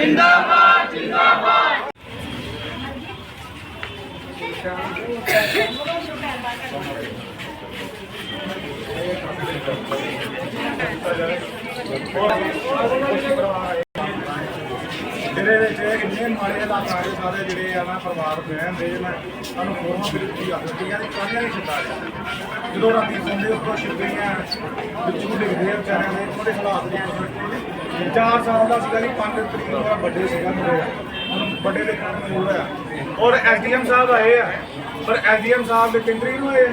ਜਿੰਦਾਬਾਦ ਜਿਹੜੇ ਕਿੰਨੇ ਮਾੜੇ ਹਾਲਾਤ ਆ ਸਾਰੇ ਜਿਹੜੇ ਆ ਨਾ ਪਰਿਵਾਰ ਬਹਿਣ ਦੇ ਨਾ ਸਾਨੂੰ ਫੋਰਮਾਂ ਵਿੱਚ ਕੀ ਆਖਦੇ ਕਿ ਯਾਰ ਕੱਲ੍ਹ ਨਹੀਂ ਛੁੱਟਾ ਜਦੋਂ ਰਾਤੀ ਸੌਂਦੇ ਉਸ ਤੋਂ ਛੁੱਟੀਆਂ ਵਿੱਚੋਂ ਦੇਖਦੇ ਆ ਵਿਚਾਰਿਆਂ ਦੇ ਥੋੜੇ ਹਾਲਾਤ ਦੇ ਚਾਰ ਸਾਲ ਦਾ ਸੀਗਾ ਜੀ 5 ਤਰੀਕ ਨੂੰ ਵੱਡੇ ਸੀਗਾ ਮੇਰੇ ਵੱਡੇ ਦੇ ਕੰਮ ਨੂੰ ਹੋਇਆ। ਔਰ ਐਸਡੀਐਮ ਸਾਹਿਬ ਆਏ ਆ। ਪਰ ਐਸਡੀਐਮ ਸਾਹਿਬ ਦੇ ਕੇਂਦਰੀ ਨੂੰ ਆਏ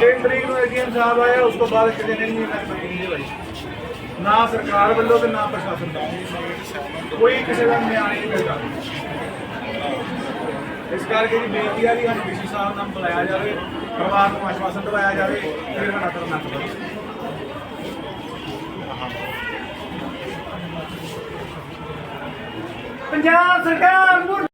ਕੇਂਦਰੀ ਨੂੰ ਐਸਡੀਐਮ ਸਾਹਿਬ ਆਏ ਉਸ ਤੋਂ ਬਾਅਦ ਕਿਸੇ ਨੇ ਨਹੀਂ ਇਹਨਾਂ ਦੀ ਭਾਈ। ਨਾ ਸਰਕਾਰ ਵੱਲੋਂ ਤੇ ਨਾ ਪ੍ਰਸ਼ਾਸਨ ਦਾ ਕੋਈ ਕਿਸੇ ਦਾ ਨਿਆਂ ਨਹੀਂ ਮਿਲਦਾ। ਇਸ ਕਰਕੇ ਜੀ ਬੇਨਤੀ ਆ ਵੀ ਸਾਨੂੰ ਡੀਸੀ ਸਾਹਿਬ ਨਾਲ ਬੁਲਾਇਆ ਜਾਵੇ ਪਰਿਵਾਰ ਨੂੰ ਆਸ਼ਵਾਸਨ ਦਿਵਾਇਆ ਜਾਵੇ ਫਿਰ ਸਾਡਾ ਕਰਨਾ ਚਾਹੀਦਾ ਪੰਜਾਬ ਸਰਕਾਰ ਮੁਰ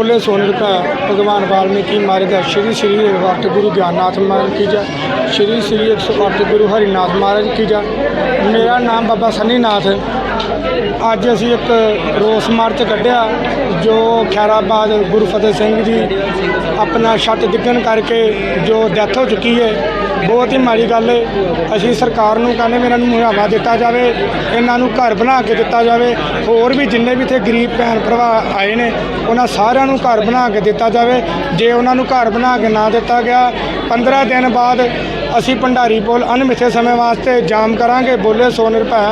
बोले सोनर का भगवान वाल्मीकि मार्ग श्री श्री भक्त गुरु ज्ञाननाथ महाराज की जा श्री श्री एक सौ ਅੱਠ ਗੁਰੂ ਹਰੀਨਾਥ ਮਹਾਰਾਜ ਕੀ ਜਾ ਮੇਰਾ ਨਾਮ ਬਾਬਾ ਸਨੀ ਨਾਥ ਹੈ ਅੱਜ ਅਸੀਂ ਇੱਕ ਰੋਸ ਮਾਰਚ ਕੱਢਿਆ ਜੋ ਖੈਰਾਬਾਦ ਗੁਰੂ ਫਤਿਹ ਸਿੰਘ ਜੀ ਆਪਣਾ ਛੱਤ ਡਿੱਗਣ ਕਰਕੇ ਜੋ ਡੈਥ ਹੋ ਚੁੱਕੀ ਹੈ, ਬਹੁਤ ਹੀ ਮਾੜੀ ਗੱਲ ਹੈ। ਅਸੀਂ ਸਰਕਾਰ ਨੂੰ ਕਹਿੰਦੇ ਵੀ ਇਹਨਾਂ ਨੂੰ ਮੁਆਵਜ਼ਾ ਦਿੱਤਾ ਜਾਵੇ, ਇਹਨਾਂ ਨੂੰ ਘਰ ਬਣਾ ਕੇ ਦਿੱਤਾ ਜਾਵੇ। ਹੋਰ ਵੀ ਜਿੰਨੇ ਵੀ ਇੱਥੇ ਗਰੀਬ ਭੈਣ ਭਰਾ ਆਏ ਨੇ, ਉਹਨਾਂ ਸਾਰਿਆਂ ਨੂੰ ਘਰ ਬਣਾ ਕੇ ਦਿੱਤਾ ਜਾਵੇ। ਜੇ ਉਹਨਾਂ ਨੂੰ ਘਰ ਬਣਾ ਕੇ ਨਾ ਦਿੱਤਾ ਗਿਆ 15 ਦਿਨ ਬਾਅਦ ਅਸੀਂ ਭੰਡਾਰੀ ਪੁਲ ਅਣਮਿੱਥੇ ਸਮੇਂ ਵਾਸਤੇ ਜਾਮ ਕਰਾਂਗੇ। ਬੋਲੇ ਸੋ ਨਿਰਭੈ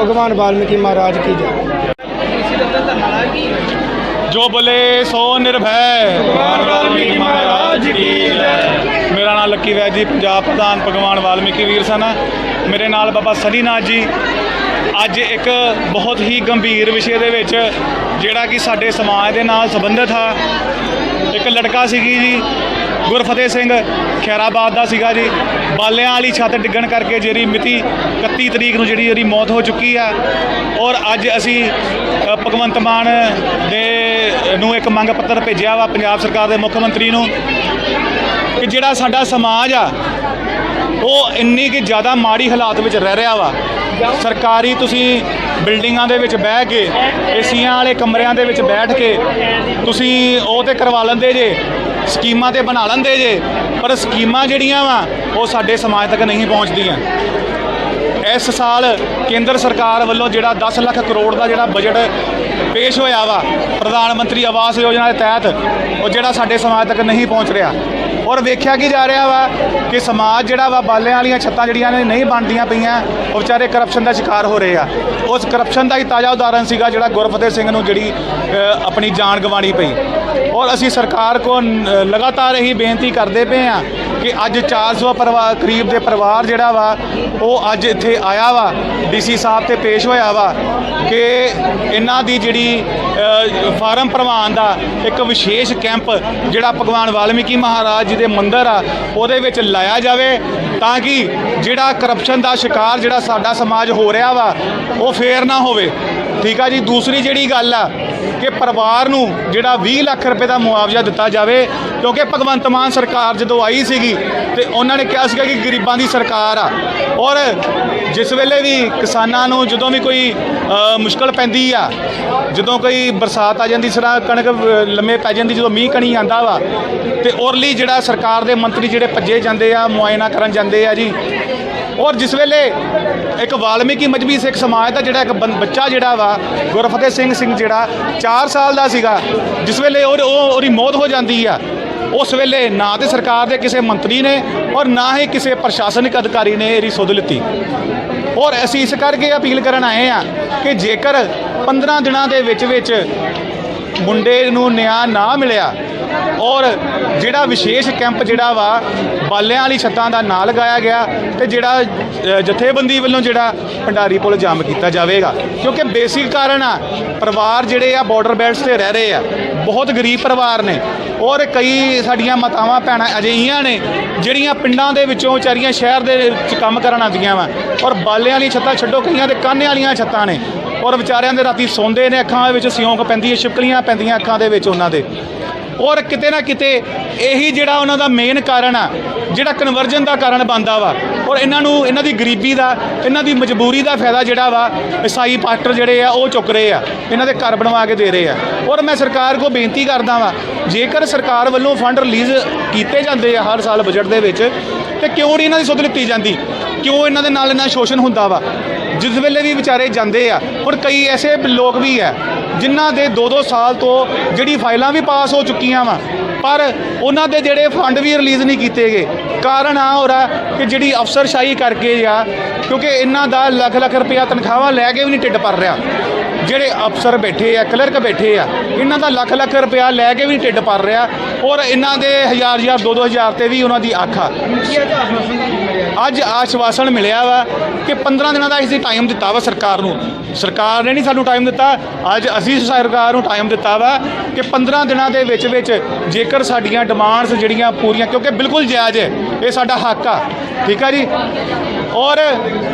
ਭਗਵਾਨ ਵਾਲਮੀਕੀ ਮਹਾਰਾਜ ਕੀ ਜੈ। ਜੋ ਬੋਲੇ ਸੋ ਨਿਰਭੈ। ਵਾਲਮੀਕੀ ਮਹਾਰਾਜ ਕੀ ਜੈ ਮੇਰਾ ਨਾਮ ਲੱਕੀ ਵੈਦ ਜੀ, ਪੰਜਾਬ ਪ੍ਰਧਾਨ ਭਗਵਾਨ ਵਾਲਮੀਕੀ ਵੀਰ ਸਨ। ਮੇਰੇ ਨਾਲ ਬਾਬਾ ਸਨੀਨਾਥ ਜੀ। ਅੱਜ ਇੱਕ ਬਹੁਤ ਹੀ ਗੰਭੀਰ ਵਿਸ਼ੇ ਦੇ ਵਿੱਚ ਜਿਹੜਾ ਕਿ ਸਾਡੇ ਸਮਾਜ ਦੇ ਨਾਲ ਸੰਬੰਧਿਤ ਆ। ਇੱਕ ਲੜਕਾ ਸੀਗੀ ਜੀ, ਗੁਰਫਤਿਹ ਸਿੰਘ। ਖੈਰਾਬਾਦ ਦਾ ਸੀਗਾ ਜੀ। ਬਾਲਿਆਂ ਵਾਲੀ ਛੱਤ ਡਿੱਗਣ ਕਰਕੇ ਜਿਹੜੀ ਮਿਤੀ 31 ਤਰੀਕ ਨੂੰ ਜਿਹੜੀ ਇਹਦੀ ਮੌਤ ਹੋ ਚੁੱਕੀ ਆ। ਔਰ ਅੱਜ ਅਸੀਂ ਭਗਵੰਤ ਮਾਨ ਦੇ ਨੂੰ ਇੱਕ ਮੰਗ ਪੱਤਰ ਭੇਜਿਆ ਵਾ ਪੰਜਾਬ ਸਰਕਾਰ ਦੇ ਮੁੱਖ ਮੰਤਰੀ ਨੂੰ ਕਿ ਜਿਹੜਾ ਸਾਡਾ ਸਮਾਜ ਆ, ਉਹ ਇੰਨੀ ਕਿ ਜ਼ਿਆਦਾ ਮਾੜੀ ਹਾਲਾਤ ਵਿੱਚ ਰਹਿ ਰਿਹਾ ਵਾ। ਸਰਕਾਰੀ ਤੁਸੀਂ ਬਿਲਡਿੰਗਾਂ ਦੇ ਵਿੱਚ ਬਹਿ ਕੇ, ਏਸੀਆਂ ਵਾਲੇ ਕਮਰਿਆਂ ਦੇ ਵਿੱਚ ਬੈਠ ਕੇ, ਤੁਸੀਂ ਉਹ ਤੇ ਕਰਵਾ ਲੈਂਦੇ ਜੇ, ਸਕੀਮਾਂ ਤੇ ਬਣਾ ਲੈਂਦੇ ਜੇ ਪਰ ਸਕੀਮਾਂ ਜਿਹੜੀਆਂ ਵਾ, ਉਹ ਸਾਡੇ ਸਮਾਜ ਤੱਕ ਨਹੀਂ ਪਹੁੰਚਦੀਆਂ। ਇਸ ਸਾਲ ਕੇਂਦਰ ਸਰਕਾਰ ਵੱਲੋਂ ਜਿਹੜਾ 10 ਲੱਖ ਕਰੋੜ ਦਾ ਜਿਹੜਾ ਬਜਟ ਪੇਸ਼ ਹੋਇਆ ਵਾ, ਪ੍ਰਧਾਨ ਮੰਤਰੀ ਆਵਾਸ ਯੋਜਨਾ ਦੇ ਤਹਿਤ, ਉਹ ਜਿਹੜਾ ਸਾਡੇ ਸਮਾਜ ਤੱਕ ਨਹੀਂ ਪਹੁੰਚ ਰਿਹਾ। ਔਰ ਵੇਖਿਆ ਕੀ ਜਾ ਰਿਹਾ ਵਾ ਕਿ ਸਮਾਜ ਜਿਹੜਾ ਵਾ, ਬਾਲਿਆਂ ਵਾਲੀਆਂ ਛੱਤਾਂ ਜਿਹੜੀਆਂ ਨੇ, ਨਹੀਂ ਬਣਦੀਆਂ ਪਈਆਂ, ਉਹ ਵਿਚਾਰੇ ਕਰਪਸ਼ਨ ਦਾ ਸ਼ਿਕਾਰ ਹੋ ਰਹੇ ਆ। ਉਸ ਕਰਪਸ਼ਨ ਦਾ ਹੀ ਤਾਜ਼ਾ ਉਦਾਹਰਨ ਸੀਗਾ ਜਿਹੜਾ ਗੁਰਫਤਿਹ ਸਿੰਘ ਨੂੰ ਜਿਹੜੀ ਆਪਣੀ ਜਾਨ ਗਵਾਣੀ ਪਈ। ਔਰ ਅਸੀਂ ਸਰਕਾਰ ਕੋ ਲਗਾਤਾਰ ਇਹੀ ਬੇਨਤੀ ਕਰਦੇ ਪਏ ਆ ਕਿ ਅੱਜ 400 ਪਰਿਵਾਰ ਕਰੀਬ ਦੇ ਪਰਿਵਾਰ ਜਿਹੜਾ ਵਾ, ਉਹ ਅੱਜ ਇੱਥੇ ਆਇਆ ਵਾ, ਡੀਸੀ ਸਾਹਿਬ ਤੇ ਪੇਸ਼ ਹੋਇਆ ਵਾ, ਕਿ ਇਹਨਾਂ ਦੀ ਜਿਹੜੀ ਫਾਰਮ ਪ੍ਰਵਾਨ ਦਾ ਇੱਕ ਵਿਸ਼ੇਸ਼ ਕੈਂਪ ਜਿਹੜਾ ਭਗਵਾਨ ਵਾਲਮੀਕੀ ਮਹਾਰਾਜ ਜੀ ਦੇ ਮੰਦਿਰ ਆ, ਉਹਦੇ ਵਿੱਚ ਲਾਇਆ ਜਾਵੇ ਤਾਂ ਕਿ ਜਿਹੜਾ ਕਰਪਸ਼ਨ ਦਾ ਸ਼ਿਕਾਰ ਜਿਹੜਾ ਸਾਡਾ ਸਮਾਜ ਹੋ ਰਿਹਾ ਵਾ, ਉਹ ਫੇਰ ਨਾ ਹੋਵੇ। ਠੀਕ ਆ ਜੀ? ਦੂਸਰੀ ਜਿਹੜੀ ਗੱਲ ਆ ਕਿ ਪਰਿਵਾਰ ਨੂੰ ਜਿਹੜਾ 20 ਲੱਖ ਰੁਪਏ ਦਾ ਮੁਆਵਜ਼ਾ ਦਿੱਤਾ ਜਾਵੇ, ਕਿਉਂਕਿ ਭਗਵੰਤ ਮਾਨ ਸਰਕਾਰ ਜਦੋਂ ਆਈ ਸੀਗੀ ਤੇ ਉਹਨਾਂ ਨੇ ਕਿਹਾ ਸੀਗਾ ਕਿ ਗਰੀਬਾਂ ਦੀ ਸਰਕਾਰ ਆ। ਔਰ ਜਿਸ ਵੇਲੇ ਵੀ ਕਿਸਾਨਾਂ ਨੂੰ ਜਦੋਂ ਵੀ ਕੋਈ ਮੁਸ਼ਕਲ ਪੈਂਦੀ ਆ, ਜਦੋਂ ਕੋਈ ਬਰਸਾਤ ਆ ਜਾਂਦੀ, ਸਰਾ ਕਣਕ ਲੰਮੇ ਪੈ ਜਾਂਦੀ, ਜਦੋਂ ਮੀਂਹ ਕਣੀ ਆਂਦਾ ਵਾ, ਤੇ ਔਰ ਲਈ ਜਿਹੜਾ ਸਰਕਾਰ ਦੇ ਮੰਤਰੀ ਜਿਹੜੇ ਭੱਜੇ ਜਾਂਦੇ ਆ, ਮੁਆਇਨਾ ਕਰਨ ਜਾਂਦੇ ਆ ਜੀ ਔਰ ਜਿਸ ਵੇਲੇ ਇੱਕ ਵਾਲਮੀਕੀ ਮਜਬੀ ਸਿੱਖ ਸਮਾਜ ਦਾ ਜਿਹੜਾ ਇੱਕ ਬੱਚਾ ਜਿਹੜਾ ਵਾ, ਗੁਰਫਤਿਹ ਸਿੰਘ ਸਿੰਘ ਜਿਹੜਾ 4 ਸਾਲ ਦਾ ਸੀਗਾ, ਜਿਸ ਵੇਲੇ ਉਹ, ਉਹ- ਉਹਦੀ ਮੌਤ ਹੋ ਜਾਂਦੀ ਆ, ਉਸ ਵੇਲੇ ਨਾ ਤੇ ਸਰਕਾਰ ਦੇ ਕਿਸੇ ਮੰਤਰੀ ਨੇ ਔਰ ਨਾ ਹੀ ਕਿਸੇ ਪ੍ਰਸ਼ਾਸਨਿਕ ਅਧਿਕਾਰੀ ਨੇ ਇਹਦੀ ਸੁਧ ਲਿੱਤੀ। ਔਰ ਅਸੀਂ ਇਸ ਕਰਕੇ ਅਪੀਲ ਕਰਨ ਆਏ ਆ ਕਿ ਜੇਕਰ 15 ਦਿਨਾਂ ਦੇ ਵਿੱਚ ਵਿੱਚ ਮੁੰਡੇ ਨੂੰ ਨਿਆਂ ਨਾ ਮਿਲਿਆ ਔਰ ਜਿਹੜਾ ਵਿਸ਼ੇਸ਼ ਕੈਂਪ ਜਿਹੜਾ ਵਾ, ਬਾਲਿਆਂ ਵਾਲੀ ਛੱਤਾਂ ਦਾ ਨਾਂ ਲਗਾਇਆ ਗਿਆ ਤੇ ਜਿਹੜਾ ਜਥੇਬੰਦੀ ਵੱਲੋਂ ਜਿਹੜਾ ਭੰਡਾਰੀ ਪੁਲ ਜਾਮ ਕੀਤਾ ਜਾਵੇਗਾ। ਕਿਉਂਕਿ ਬੇਸਿਕ ਕਾਰਨ ਆ, ਪਰਿਵਾਰ ਜਿਹੜੇ ਆ ਬਾਰਡਰ ਬੈਲਟਸ ਤੇ ਰਹਿ ਰਹੇ ਆ। ਬਹੁਤ ਗਰੀਬ ਪਰਿਵਾਰ ਨੇ। ਔਰ ਕਈ ਸਾਡੀਆਂ ਮਾਤਾਵਾਂ ਭੈਣਾਂ ਅਜਿਹੀਆਂ ਨੇ, ਜਿਹੜੀਆਂ ਪਿੰਡਾਂ ਦੇ ਵਿੱਚੋਂ ਵਿਚਾਰੀਆਂ ਸ਼ਹਿਰ ਦੇ ਵਿੱਚ ਕੰਮ ਕਰਨ ਆਉਂਦੀਆਂ ਵਾ। ਔਰ ਬਾਲਿਆਂ ਵਾਲੀ ਛੱਤਾਂ ਛੱਡੋ, ਕਈਆਂ ਦੇ ਕਾਨੇ ਵਾਲੀਆਂ ਛੱਤਾਂ ਨੇ। ਔਰ ਵਿਚਾਰਿਆਂ ਦੇ ਰਾਤੀ ਸੌਂਦੇ ਨੇ ਅੱਖਾਂ ਵਿੱਚ, ਸਿਉਂਕ ਪੈਂਦੀ ਹੈ, ਛਿਪਕਲੀਆਂ ਪੈਂਦੀਆਂ ਅੱਖਾਂ ਦੇ ਵਿੱਚ ਉਹਨਾਂ ਦੇ। ਔਰ ਕਿਤੇ ਨਾ ਕਿਤੇ ਇਹੀ ਜਿਹੜਾ ਉਹਨਾਂ ਦਾ ਮੇਨ ਕਾਰਨ ਆ, ਜਿਹੜਾ ਕਨਵਰਜਨ ਦਾ ਕਾਰਨ ਬਣਦਾ ਵਾ। ਔਰ ਇਹਨਾਂ ਨੂੰ, ਇਹਨਾਂ ਦੀ ਗਰੀਬੀ ਦਾ, ਇਹਨਾਂ ਦੀ ਮਜਬੂਰੀ ਦਾ ਫਾਇਦਾ ਜਿਹੜਾ ਵਾ ਈਸਾਈ ਪਾਸਟਰ ਜਿਹੜੇ ਆ, ਉਹ ਚੁੱਕ ਰਹੇ ਆ। ਇਹਨਾਂ ਦੇ ਘਰ ਬਣਵਾ ਕੇ ਦੇ ਰਹੇ ਆ। ਔਰ ਮੈਂ ਸਰਕਾਰ ਕੋ ਬੇਨਤੀ ਕਰਦਾ ਵਾਂ, ਜੇਕਰ ਸਰਕਾਰ ਵੱਲੋਂ ਫੰਡ ਰਿਲੀਜ਼ ਕੀਤੇ ਜਾਂਦੇ ਆ ਹਰ ਸਾਲ ਬਜਟ ਦੇ ਵਿੱਚ, ਤੇ ਕਿਉਂ ਨਹੀਂ ਇਹਨਾਂ ਦੀ ਸੁਧ ਲਿੱਤੀ ਜਾਂਦੀ? ਕਿਉਂ ਇਹਨਾਂ ਦੇ ਨਾਲ ਇਹਨਾਂ ਸ਼ੋਸ਼ਣ ਹੁੰਦਾ ਵਾ? ਜਿਸ ਵੇਲੇ ਵੀ ਵਿਚਾਰੇ ਜਾਂਦੇ ਆ, ਔਰ ਕਈ ਐਸੇ ਲੋਕ ਵੀ ਆ, ਜਿਨ੍ਹਾਂ ਦੇ 2-2 ਸਾਲ ਤੋਂ ਜਿਹੜੀ ਫਾਈਲਾਂ ਵੀ ਪਾਸ ਹੋ ਚੁੱਕੀਆਂ ਵਾ, ਪਰ ਉਹਨਾਂ ਦੇ ਜਿਹੜੇ ਫੰਡ ਵੀ ਰਿਲੀਜ਼ ਨਹੀਂ ਕੀਤੇ ਗਏ। ਕਾਰਨ ਆ ਹੋ ਰਿਹਾ ਕਿ ਜਿਹੜੀ ਅਫਸਰਸ਼ਾਹੀ ਕਰਕੇ ਆ, ਕਿਉਂਕਿ ਇਹਨਾਂ ਦਾ ਲੱਖ ਲੱਖ ਰੁਪਇਆ ਤਨਖਾਹਾਂ ਲੈ ਕੇ ਵੀ ਨਹੀਂ ਢਿੱਡ ਭਰ ਰਿਹਾ। ਜਿਹੜੇ ਅਫਸਰ ਬੈਠੇ ਆ, ਕਲਰਕ ਬੈਠੇ ਆ, ਇਹਨਾਂ ਦਾ ਲੱਖ ਲੱਖ ਰੁਪਇਆ ਲੈ ਕੇ ਵੀ ਨਹੀਂ ਢਿੱਡ ਭਰ ਰਿਹਾ, ਔਰ ਇਹਨਾਂ ਦੇ ਹਜ਼ਾਰ ਹਜ਼ਾਰ ਦੋ ਦੋ ਹਜ਼ਾਰ ਤੇ ਵੀ ਉਹਨਾਂ ਦੀ ਅੱਖ ਆ। ਅੱਜ ਆਸ਼ਵਾਸਨ ਮਿਲਿਆ ਵਾ ਕਿ 15 ਦਿਨਾਂ ਦਾ ਅਸੀਂ ਟਾਈਮ ਦਿੱਤਾ ਵਾ ਸਰਕਾਰ ਨੂੰ। ਸਰਕਾਰ ਨੇ ਨਹੀਂ ਸਾਨੂੰ ਟਾਈਮ ਦਿੱਤਾ। ਅੱਜ ਅਸੀਂ ਸਰਕਾਰ ਨੂੰ ਟਾਈਮ ਦਿੱਤਾ ਵਾ ਕਿ 15 ਦਿਨਾਂ ਦੇ ਵਿੱਚ ਵਿੱਚ ਜੇਕਰ ਸਾਡੀਆਂ ਡਿਮਾਂਡਸ ਜਿਹੜੀਆਂ ਪੂਰੀਆਂ, ਕਿਉਂਕਿ ਬਿਲਕੁਲ ਜਾਇਜ਼ ਹੈ, ਇਹ ਸਾਡਾ ਹੱਕ ਆ। ਠੀਕ ਆ ਜੀ? ਔਰ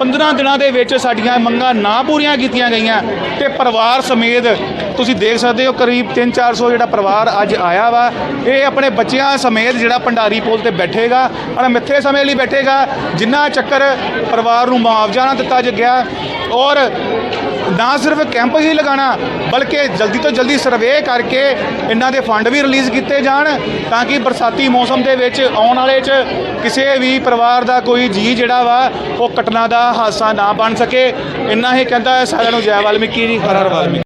15 ਦਿਨਾਂ ਦੇ ਵਿੱਚ ਸਾਡੀਆਂ ਮੰਗਾਂ ਨਾ ਪੂਰੀਆਂ ਕੀਤੀਆਂ ਗਈਆਂ ਤੇ ਪਰਿਵਾਰ ਸਮੇਤ ਤੁਸੀਂ ਦੇਖ ਸਕਦੇ ਹੋ ਕਰੀਬ 3-400 ਜਿਹੜਾ ਪਰਿਵਾਰ ਅੱਜ ਆਇਆ ਵਾ। ਇਹ ਆਪਣੇ ਬੱਚਿਆਂ ਸਮੇਤ ਜਿਹੜਾ ਭੰਡਾਰੀ ਪੁਲ ਤੇ ਬੈਠੇਗਾ ਔਰ ਮਿੱਥੇ ਸਮੇਂ ਲਈ ਬੈਠੇਗਾ, ਜਿੰਨਾ ਚੱਕਰ ਪਰਿਵਾਰ ਨੂੰ ਮੁਆਵਜ਼ਾ ਨਾ ਦਿੱਤਾ ਗਿਆ। ਔਰ ਨਾ ਸਿਰਫ ਕੈਂਪ ਹੀ ਲਗਾਉਣਾ ਬਲਕਿ ਜਲਦੀ ਤੋਂ ਜਲਦੀ ਸਰਵੇ ਕਰਕੇ ਇਹਨਾਂ ਦੇ ਫੰਡ ਵੀ ਰਿਲੀਜ਼ ਕੀਤੇ ਜਾਣ, ਤਾਂ ਕਿ ਬਰਸਾਤੀ ਮੌਸਮ ਦੇ ਵਿੱਚ ਆਉਣ ਵਾਲੇ 'ਚ ਕਿਸੇ ਵੀ ਪਰਿਵਾਰ ਦਾ ਕੋਈ ਜੀ ਜਿਹੜਾ ਵਾ, ਉਹ ਕਟਨਾ ਦਾ ਹਾਦਸਾ ਨਾ ਬਣ ਸਕੇ। ਇੰਨਾ ਹੀ ਕਹਿੰਦਾ ਸਾਰਿਆਂ ਨੂੰ ਜੈ ਵਾਲਮੀਕੀ ਜੀ, ਹਰ ਹਰ ਵਾਲਮੀਕੀ।